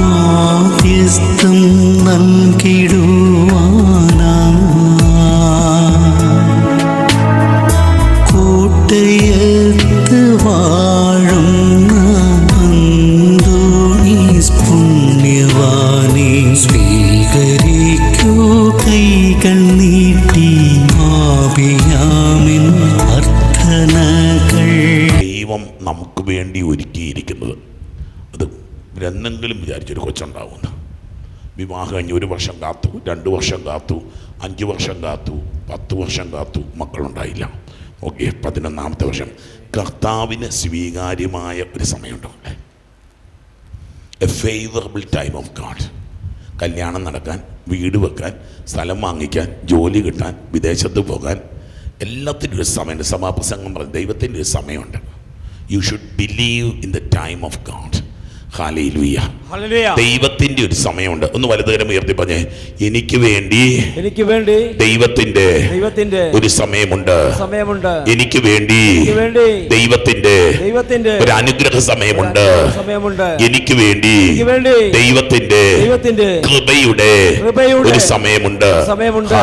മാധ്യസ്ഥം നൽകിടുവാനാ. കോട്ടയത്ത് വാഴുന്ന അന്തോണീസ് പുണ്യവാനെ സ്വീകരിക്കൂ വേണ്ടി ഒരുക്കിയിരിക്കുന്നത്. അത് എന്നെങ്കിലും വിചാരിച്ചൊരു കൊച്ചുണ്ടാവുമെന്ന് വിവാഹം കഴിഞ്ഞ് ഒരു വർഷം കാത്തു രണ്ട് വർഷം കാത്തു അഞ്ച് വർഷം കാത്തു പത്ത് വർഷം കാത്തു മക്കളുണ്ടായില്ല. ഓക്കെ പതിനൊന്നാമത്തെ വർഷം. കർത്താവിന് സ്വീകാര്യമായ ഒരു സമയമുണ്ടാവില്ലേ a favourable time of God കല്യാണം നടക്കാൻ വീട് വെക്കാൻ സ്ഥലം വാങ്ങിക്കാൻ ജോലി കിട്ടാൻ വിദേശത്ത് പോകാൻ എല്ലാത്തിന്റെ ഒരു സമയമുണ്ട്. സഭാപ്രസംഗം പറഞ്ഞു ദൈവത്തിന്റെ ഒരു സമയമുണ്ട്. You should believe in the time of God ദൈവത്തിന്റെ ഒരു സമയമുണ്ട്. ഒന്ന് വലതുകരം ഉയർത്തി പറഞ്ഞേ. എനിക്ക് വേണ്ടി എനിക്ക് വേണ്ടി ദൈവത്തിന്റെ ദൈവത്തിന്റെ ഒരു സമയമുണ്ട്. സമയമുണ്ട്. എനിക്ക് വേണ്ടി ദൈവത്തിന്റെ ദൈവത്തിന്റെ ഒരു അനുഗ്രഹ സമയമുണ്ട്. സമയമുണ്ട്. എനിക്ക് വേണ്ടി ദൈവത്തിന്റെ ദൈവത്തിന്റെ കൃപയുടെ ഒരു സമയമുണ്ട്. സമയമുണ്ട്.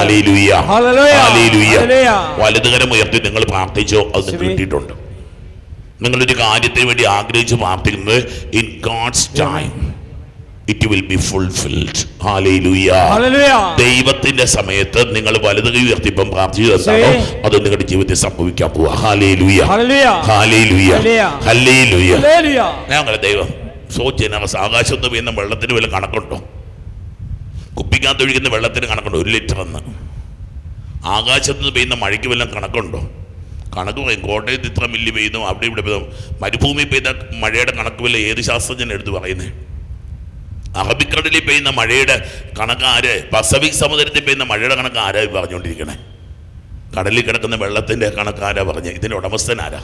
വലതുകരം ഉയർത്തി നിങ്ങൾ പ്രാർത്ഥിച്ചോ? അത്. കിട്ടിയിട്ടുണ്ട് നിങ്ങളൊരു കാര്യത്തിന് വേണ്ടി ആഗ്രഹിച്ച് പ്രാർത്ഥിക്കുന്നത് in God's time it will be fulfilled. ദൈവത്തിന്റെ സമയത്ത് നിങ്ങൾ വലത് കൈ ഉയർത്തിപ്പം പ്രാർത്ഥിച്ചു എന്താണോ അത് നിങ്ങളുടെ ജീവിതത്തിൽ സംഭവിക്കാൻ പോവാ. ദൈവം സോ ജനറസ് ആകാശത്ത് വീഴുന്ന വെള്ളത്തിന് വല്ല കണക്കുണ്ടോ? കുപ്പിക്കകത്ത് ഒഴിക്കുന്ന വെള്ളത്തിന് കണക്കുണ്ടോ? ഒരു ലിറ്റർ എന്ന് ആകാശത്ത് നിന്ന് പെയ്യുന്ന മഴയ്ക്ക് വല്ലതും കണക്കുണ്ടോ? കണക്ക് പറയും കോട്ടയത്ത് ഇത്ര മില്ലി പെയ്യുന്നു അവിടെ ഇവിടെ പെയ്തു. മരുഭൂമി പെയ്ത മഴയുടെ കണക്ക് വല്ല ഏത് ശാസ്ത്രജ്ഞൻ എടുത്ത് പറയുന്നത് അറബിക്കടലിൽ പെയ്യുന്ന മഴയുടെ കണക്ക് ആര്? പസഫിക് സമുദ്രത്തിൽ പെയ്യുന്ന മഴയുടെ കണക്ക് ആരാ പറഞ്ഞുകൊണ്ടിരിക്കണേ? കടലിൽ കിടക്കുന്ന വെള്ളത്തിന്റെ കണക്ക് ആരാ പറഞ്ഞ? ഇതിന്റെ ഉടമസ്ഥൻ ആരാ?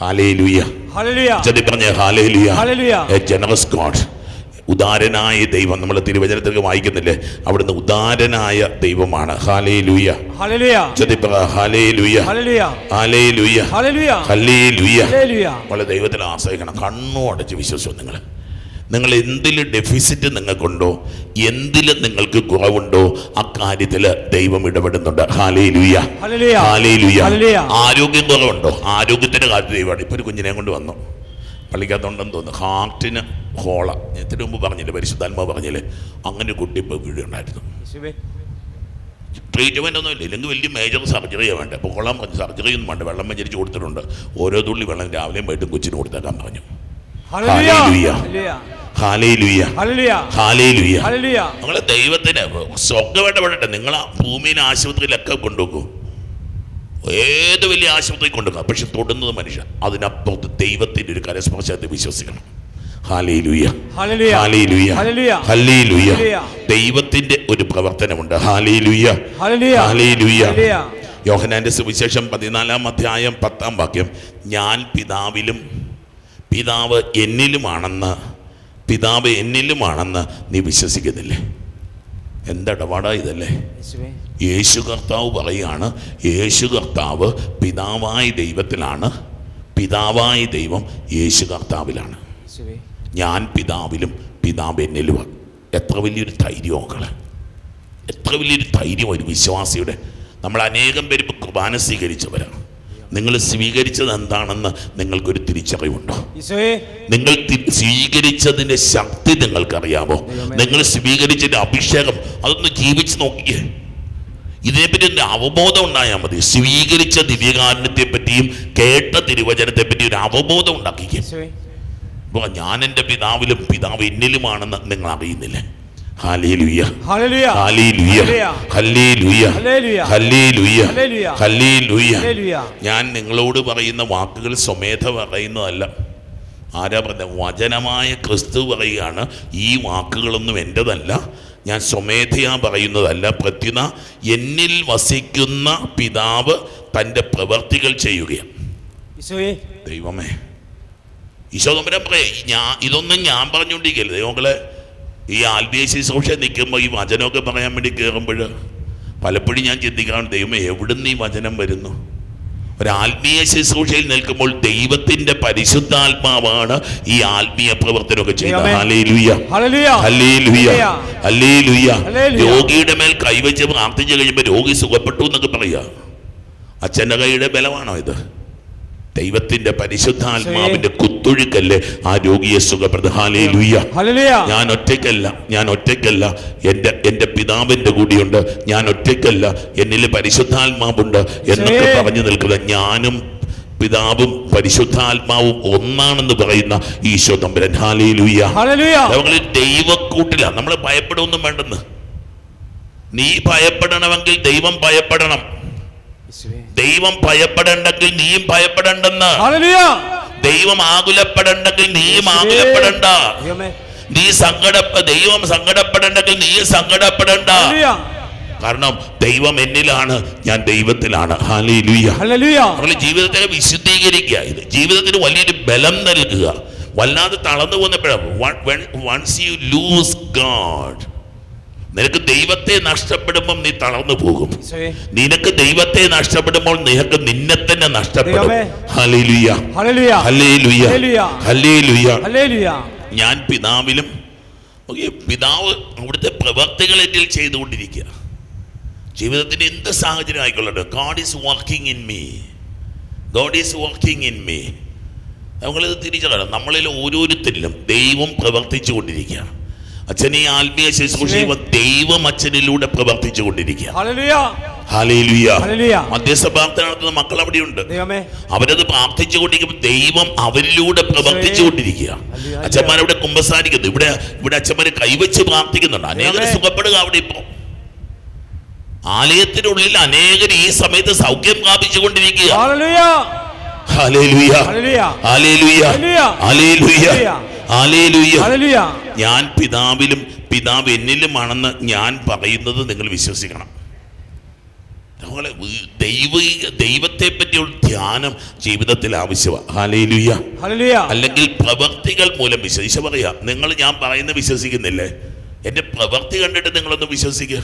ഹാലേ ലുയ്യ പറഞ്ഞ ഹാലേ ലുയ്യ. എ ജനറസ് ഗോഡ് ഉദാരനായ ദൈവം. നമ്മൾ തിരുവചനത്തിൽ വായിക്കുന്നില്ലേ? അവിടുന്ന് ഉദാരനായ ദൈവമാണ്. ഹാലേ. നമ്മളെ ദൈവത്തിൽ ആശ്രയിക്കണം. കണ്ണും അടച്ച് വിശ്വസിച്ചു നിങ്ങൾ നിങ്ങൾ എന്തിൽ ഡെഫിസിറ്റ് നിങ്ങൾക്കുണ്ടോ? എന്തിൽ നിങ്ങൾക്ക് കുറവുണ്ടോ? അക്കാര്യത്തിൽ ദൈവം ഇടപെടുന്നുണ്ട്. ആരോഗ്യം കുറവുണ്ടോ? ആരോഗ്യത്തിന്റെ കാര്യത്തിൽ ദൈവമാണ് ഇപ്പൊ ഒരു കുഞ്ഞിനെ കൊണ്ട് വന്നു. പള്ളിക്കകത്തുണ്ടെന്ന് തോന്നുന്നു. ഹാർട്ടിന് ഹോള ഇതിനു മുമ്പ് പറഞ്ഞില്ലേ? പരിശുദ്ധാത്മാവ് പറഞ്ഞില്ലേ? അങ്ങനെ കുട്ടി ഇപ്പോൾ വീടുണ്ടായിരുന്നു. ട്രീറ്റ്മെന്റ് ഒന്നും ഇല്ല. ഇല്ലെങ്കിൽ വലിയ മേജർ സർജറിയാണ് വേണ്ട. അപ്പോൾ കൊള്ളാൻ പറഞ്ഞു സർജറി ഒന്നും വേണ്ട. വെള്ളം വെഞ്ചരിച്ച് കൊടുത്തിട്ടുണ്ട്. ഓരോ തുള്ളി വെള്ളം രാവിലെയും വൈകിട്ടും കൊച്ചിന് കൊടുത്തേക്കാൻ പറഞ്ഞു. നിങ്ങളെ ദൈവത്തിന് സ്വർഗമായിട്ട് പെടട്ടെ നിങ്ങൾ ആ ഭൂമിയിലെ ആശുപത്രിയിലൊക്കെ കൊണ്ടുപോകും ഏത് വലിയ ആശുപത്രി കൊണ്ടുപോകാം പക്ഷെ തൊടുന്നത് മനുഷ്യൻ. അതിനപ്പുറത്ത് ദൈവത്തിന്റെ ഒരു കരസ്പർശത്തെ വിശ്വസിക്കണം. ദൈവത്തിന്റെ ഒരു പ്രവർത്തനമുണ്ട്. യോഹനാന്റെ സുവിശേഷം പതിനാലാം അധ്യായം പത്താം വാക്യം. ഞാൻ പിതാവിലും പിതാവ് എന്നിലുമാണെന്ന് പിതാവ് എന്നിലുമാണെന്ന് നീ വിശ്വസിക്കുന്നില്ലേ? എന്തടപാടാ ഇതല്ലേ? യേശു കർത്താവ് പറയുകയാണ് യേശു കർത്താവ് പിതാവായി ദൈവത്തിലാണ്. പിതാവായി ദൈവം യേശു കർത്താവിലാണ്. ഞാൻ പിതാവിലും പിതാവ് എന്നിലുമാണ് എത്ര വലിയൊരു ധൈര്യം മക്കളെ. എത്ര വലിയൊരു ധൈര്യം ഒരു വിശ്വാസിയുടെ. നമ്മൾ അനേകം പേര് ഇപ്പോൾ കുർബാന സ്വീകരിച്ചവരാണ്. നിങ്ങൾ സ്വീകരിച്ചത് എന്താണെന്ന് നിങ്ങൾക്കൊരു തിരിച്ചറിവുണ്ടോ. നിങ്ങൾ സ്വീകരിച്ചതിന്റെ ശക്തി നിങ്ങൾക്കറിയാമോ? നിങ്ങൾ സ്വീകരിച്ചതിന്റെ അഭിഷേകം അതൊന്ന് ജീവിച്ച് നോക്കിയേ. ഇതിനെപ്പറ്റി ഒരു അവബോധം ഉണ്ടായാൽ മതി. സ്വീകരിച്ച ദിവ്യകാരുണ്യത്തെ പറ്റിയും കേട്ട തിരുവചനത്തെ പറ്റിയും ഒരു അവബോധം ഉണ്ടാക്കിക്കേ. യേശുവേ. അപ്പോൾ ഞാൻ എന്റെ പിതാവിലും പിതാവ് എന്നിലുമാണെന്ന് നിങ്ങൾ അറിയുന്നില്ല. ഞാൻ നിങ്ങളോട് പറയുന്ന വാക്കുകൾ സ്വമേധ പറയുന്നതല്ല ആരാ പറഞ്ഞ വചനമായ ക്രിസ്തു പറയുകയാണ് ഈ വാക്കുകളൊന്നും എന്റെതല്ല ഞാൻ സ്വമേധയാ പറയുന്നതല്ല പ്രത്യുത എന്നിൽ വസിക്കുന്ന പിതാവ് തന്റെ പ്രവർത്തികൾ ചെയ്യുകയാണ്. ദൈവമേ ഈശോ തമ്പുരാൻ പറയേ ഞാൻ ഇതൊന്നും ഞാൻ പറഞ്ഞുകൊണ്ടിരിക്കല്ലേ. ദൈവങ്ങളെ ഈ ആൽ ബി എസ് സി സോഷ്യൽ നിൽക്കുമ്പോൾ ഈ വചനമൊക്കെ പറയാൻ വേണ്ടി കയറുമ്പോൾ പലപ്പോഴും ഞാൻ ചിന്തിക്കാറുണ്ട് ദൈവം എവിടുന്ന് ഈ വചനം വരുന്നു? ഒരു ആത്മീയ ശുശ്രൂഷയിൽ നിൽക്കുമ്പോൾ ദൈവത്തിന്റെ പരിശുദ്ധാത്മാവാണ് ഈ ആത്മീയ പ്രവർത്തനമൊക്കെ ചെയ്യുന്നത്. രോഗിയുടെ മേൽ കൈവച്ച് പ്രാർത്ഥിച്ചു കഴിയുമ്പോൾ രോഗി സുഖപ്പെട്ടു എന്നൊക്കെ പറയാ അച്ഛന്റെ കൈയുടെ ബലമാണോ ഇത്? ദൈവത്തിന്റെ പരിശുദ്ധാത്മാവിന്റെ കുത്തൊഴുക്കല്ലേ ആ രോഗിയെ ഹാലേലൂയ ഞാൻ ഒറ്റയ്ക്കല്ല. ഞാൻ ഒറ്റയ്ക്കല്ല. എന്റെ എന്റെ പിതാവിന്റെ കൂടിയുണ്ട്. ഞാൻ ഒറ്റയ്ക്കല്ല. എന്നിൽ പരിശുദ്ധാത്മാവുണ്ട് എന്നൊക്കെ പറഞ്ഞു നിൽക്കുന്ന ഞാനും പിതാവും പരിശുദ്ധാത്മാവും ഒന്നാണെന്ന് പറയുന്ന ഈശോ തമ്പുരൻ. ഹാലേലൂയ ഹല്ലേലൂയ. നമ്മൾ ദൈവക്കൂട്ടില നമ്മൾ ഭയപ്പെടുമൊന്നും വേണ്ടെന്ന്. നീ ഭയപ്പെടണമെങ്കിൽ ദൈവം ഭയപ്പെടണം. ദൈവം ഭയപ്പെടണ്ടെങ്കിൽ നീയും ഭയപ്പെടണ്ടെന്ന്. ദൈവം ആകുലപ്പെടണ്ടെങ്കിൽ നീയും. ആകുലപ്പെടണ്ട. നീ സങ്കടപ്പ ദൈവം സങ്കടപ്പെടണ്ടെങ്കിൽ നീ സങ്കടപ്പെടണ്ട. കാരണം ദൈവം എന്നിലാണ് ഞാൻ ദൈവത്തിലാണ്. ജീവിതത്തെ വിശുദ്ധീകരിക്കുക. ഇത് ജീവിതത്തിന് വലിയൊരു ബലം നൽകുക. വല്ലാതെ തളർന്നു പോകുന്നപ്പോഴാണ് വൺസ് യു ലൂസ് ഗാഡ് നിനക്ക് ദൈവത്തെ നഷ്ടപ്പെടുമ്പോൾ നീ തളർന്നു പോകും. നിനക്ക് ദൈവത്തെ നഷ്ടപ്പെടുമ്പോൾ നിനക്ക് നിന്നെ തന്നെ നഷ്ടപ്പെടും. ഞാൻ പിതാവിലും പിതാവ് അവിടുത്തെ പ്രവർത്തികൾ എന്നിൽ ചെയ്തുകൊണ്ടിരിക്കുക. ജീവിതത്തിന് എന്ത് സാഹചര്യം ആയിക്കൊള്ളട്ടെ. God is working in me God is working in me നമ്മളിത് തിരിച്ചറിയണം. നമ്മളിൽ ഓരോരുത്തരിലും ദൈവം പ്രവർത്തിച്ചു കൊണ്ടിരിക്കുക അച്ഛൻ ഈ ആത്മീയ ശുശ്രൂഷ ദൈവം അച്ഛനിലൂടെ പ്രവർത്തിച്ചു കൊണ്ടിരിക്കുക. മധ്യസ്ഥ പ്രാർത്ഥന നടത്തുന്ന മക്കൾ അവിടെയുണ്ട്. അവരത് പ്രാർത്ഥിച്ചു കൊണ്ടിരിക്കുമ്പോൾ ദൈവം അവരിലൂടെ പ്രവർത്തിച്ചു കൊണ്ടിരിക്കുക. അച്ഛന്മാരവിടെ കുമ്പസാരിക്കുന്നു. ഇവിടെ ഇവിടെ അച്ഛന്മാര് കൈവച്ച് പ്രാർത്ഥിക്കുന്നുണ്ട്. അനേകർ സുഖപ്പെടുക അവിടെ ഇപ്പോ ആലയത്തിനുള്ളിൽ അനേകർ ഈ സമയത്ത് സൗഖ്യം പ്രാപിച്ചു കൊണ്ടിരിക്കുക ഞാൻ പിതാവിലും പിതാവ് എന്നിലുമാണെന്ന് ഞാൻ പറയുന്നത് നിങ്ങൾ വിശ്വസിക്കണം. നമ്മളെ ദൈവ ദൈവത്തെ പറ്റിയുള്ള ധ്യാനം ജീവിതത്തിൽ ആവശ്യമാണ് അല്ലെങ്കിൽ പ്രവർത്തികൾ മൂലം വിശ്വസിച്ച പറയാ നിങ്ങൾ ഞാൻ പറയുന്ന വിശ്വസിക്കുന്നില്ലേ? എന്റെ പ്രവർത്തി കണ്ടിട്ട് നിങ്ങളൊന്ന് വിശ്വസിക്കുക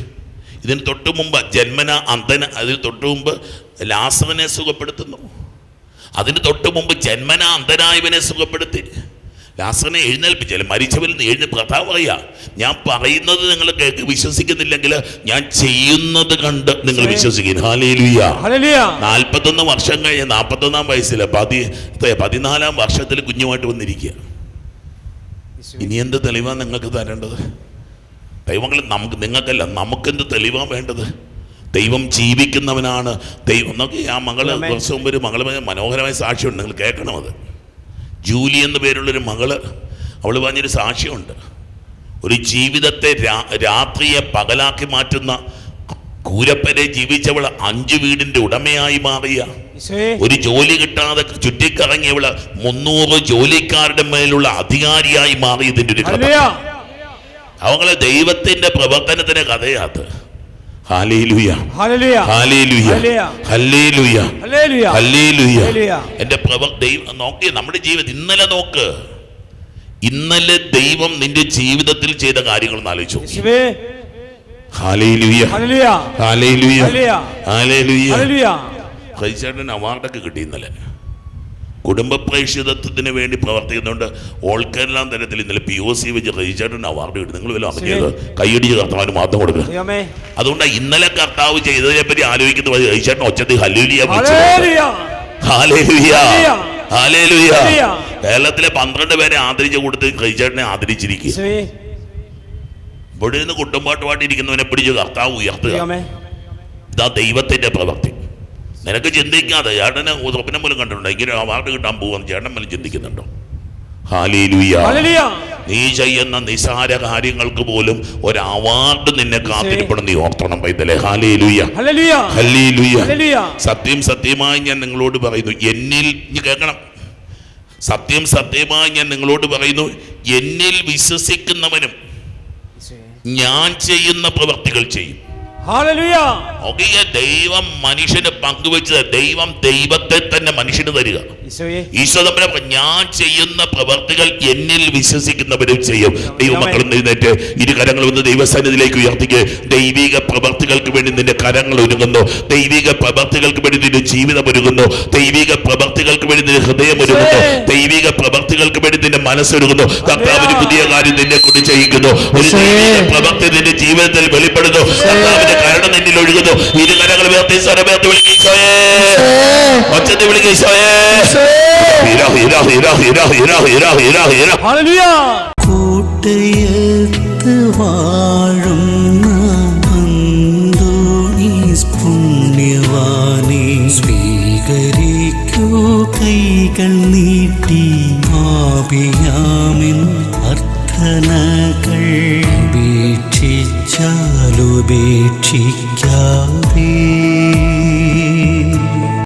ഇതിന് തൊട്ടു മുമ്പ് ജന്മന അന്തന അതിന് തൊട്ടു മുമ്പ് ലാസവനെ സുഖപ്പെടുത്തുന്നു. അതിന് തൊട്ടു മുമ്പ് ജന്മന അന്തനായവനെ സുഖപ്പെടുത്തി. ലാസവനെ എഴുന്നേൽപ്പിച്ചാലും മരിച്ചവരിൽ നിന്ന് എഴുന്ന കർത്താവ് പറയാ ഞാൻ പറയുന്നത് നിങ്ങൾ കേൾക്ക് വിശ്വസിക്കുന്നില്ലെങ്കിൽ ഞാൻ ചെയ്യുന്നത് കണ്ട് നിങ്ങൾ വിശ്വസിക്കും. നാൽപ്പത്തൊന്ന് വർഷം കഴിഞ്ഞ നാൽപ്പത്തൊന്നാം വയസ്സിൽ പതി പതിനാലാം വർഷത്തിൽ കുഞ്ഞുമായിട്ട് വന്നിരിക്കുക ഇനി എന്ത് തെളിവാണ് നിങ്ങൾക്ക് തരേണ്ടത്? ദൈവങ്ങൾ നമുക്ക് നിങ്ങൾക്കല്ല നമുക്കെന്ത് തെളിവാണ് വേണ്ടത്? ദൈവം ജീവിക്കുന്നവനാണ്. ദൈവം നോക്കി ആ മകൾ ദിവസവും കുറച്ച് മുമ്പ് ഒരു മകൾ മനോഹരമായ സാക്ഷ്യമുണ്ട് നിങ്ങൾ കേൾക്കണം അത് ജൂലി എന്ന് പേരുള്ളൊരു മകൾ അവൾ പറഞ്ഞൊരു സാക്ഷ്യമുണ്ട്. ഒരു ജീവിതത്തെ രാ- രാത്രിയെ പകലാക്കി മാറ്റുന്ന കൂരപ്പനെ ജീവിച്ചവൾ അഞ്ചു വീടിന്റെ ഉടമയായി മാറിയ. ഒരു ജോലി കിട്ടാതെ ചുറ്റിക്കറങ്ങിയവൾ മുന്നൂറ് ജോലിക്കാരുടെ മേലുള്ള അധികാരിയായി മാറിയതിന്റെ ഒരു കഥ. അവങ്ങളെ ദൈവത്തിന്റെ പ്രവർത്തനത്തിന്റെ കഥയാത് എന്റെ ദൈവം നോക്കി നമ്മുടെ ജീവിതം ഇന്നലെ നോക്ക്. ഇന്നലെ ദൈവം നിന്റെ ജീവിതത്തിൽ ചെയ്ത കാര്യങ്ങൾ ആലോചിച്ചു. ക്രൈസ്തേട്ടൻ അവാർഡൊക്കെ കിട്ടി ഇന്നലെ. കുടുംബ പ്രേക്ഷിതത്വത്തിന് വേണ്ടി പ്രവർത്തിക്കുന്നുണ്ട്. ഓൾ കേരള തലത്തിൽ ഇന്നലെ പി ഒ സി വെച്ച് റജിച്ചേട്ടൻ അവാർഡ് കിട്ടി. നിങ്ങൾ വല്ല അറിഞ്ഞത് കൈയടിച്ച് കർത്താവിന് മാത്രം കൊടുക്കുക അതുകൊണ്ട് ഇന്നലെ കർത്താവ് ചെയ്തതിനെ പറ്റി ആലോചിക്കുന്ന റജിച്ചേട്ടൻ ഒച്ചത്തിൽ ഹാലേലുയ. കേരളത്തിലെ പന്ത്രണ്ട് പേരെ ആദരിച്ച കൂട്ടത്തിൽ റജിച്ചേട്ടനെ ആദരിച്ചിരിക്കുക. ഇവിടെ നിന്ന് കുട്ടുംപാട്ട് പാട്ടിരിക്കുന്നവനെ പിടിച്ച് കർത്താവ് ഉയർത്തുക. ഇതാ ദൈവത്തിന്റെ പ്രവൃത്തി. നിനക്ക് ചിന്തിക്കാതെ ചേട്ടന് സ്വപ്നം പോലും കണ്ടിട്ടുണ്ടോ? ഇങ്ങനെ അവാർഡ് കിട്ടാൻ പോകുമെന്ന് ചേട്ടൻ പോലും ചിന്തിക്കുന്നുണ്ടോ? നീ ചെയ്യുന്ന നിസാര കാര്യങ്ങൾക്ക് പോലും ഒരു അവാർഡ് നിന്നെ കാത്തിരിപ്പണം നീ ഓർത്തണം പൈതലെ. സത്യം സത്യമായി ഞാൻ നിങ്ങളോട് പറയുന്നു. എന്നിൽ കേൾക്കണം. സത്യം സത്യമായി ഞാൻ നിങ്ങളോട് പറയുന്നു. എന്നിൽ വിശ്വസിക്കുന്നവനും ഞാൻ ചെയ്യുന്ന പ്രവർത്തികൾ ചെയ്യും. ഒകിയ ദൈവം മനുഷ്യന് പങ്കുവെച്ചത് ദൈവം ദൈവത്തെ തന്നെ മനുഷ്യന് തരിക. ഈശോ ഈശ്വരനെ ഞാൻ ചെയ്യുന്ന പ്രവർത്തികൾ എന്നിൽ വിശ്വസിക്കുന്നവരും ചെയ്യും. ദൈവമക്കൾ എഴുന്നേറ്റ് ഇരു കരങ്ങൾ ഒന്ന് ദൈവസന്നിധിയിലേക്ക് ഉയർത്തിക്ക്. ദൈവിക പ്രവർത്തികൾക്ക് വേണ്ടി നിന്റെ കരങ്ങൾ ഒരുങ്ങുന്നു. ദൈവിക പ്രവർത്തികൾക്ക് വേണ്ടി നിന്റെ ജീവിതം ഒരുങ്ങുന്നു. ദൈവിക പ്രവർത്തികൾക്ക് വേണ്ടി നിന്റെ ഹൃദയം ഒരുങ്ങുന്നു. ദൈവിക മനസ്സൊരുങ്ങുന്നു. കർത്താവിന് പുതിയ കാര്യം നിന്നെ കൊണ്ട് ചെയ്യിക്കുന്നു. ഒരു പ്രവക്തി നിന്റെ ജീവിതത്തിൽ വെളിപ്പെടുന്നു. കർത്താവിന്റെ കരണം നിന്നിൽ ഒഴുകുന്നു. ഇരുകരങ്ങൾ വേർത്തി സ്വരമേർത്ത് വിളിക്കേ ഒച്ചത്തിൽ വിളിക്കോയേ കൂട്ടയത്ത് വാഴും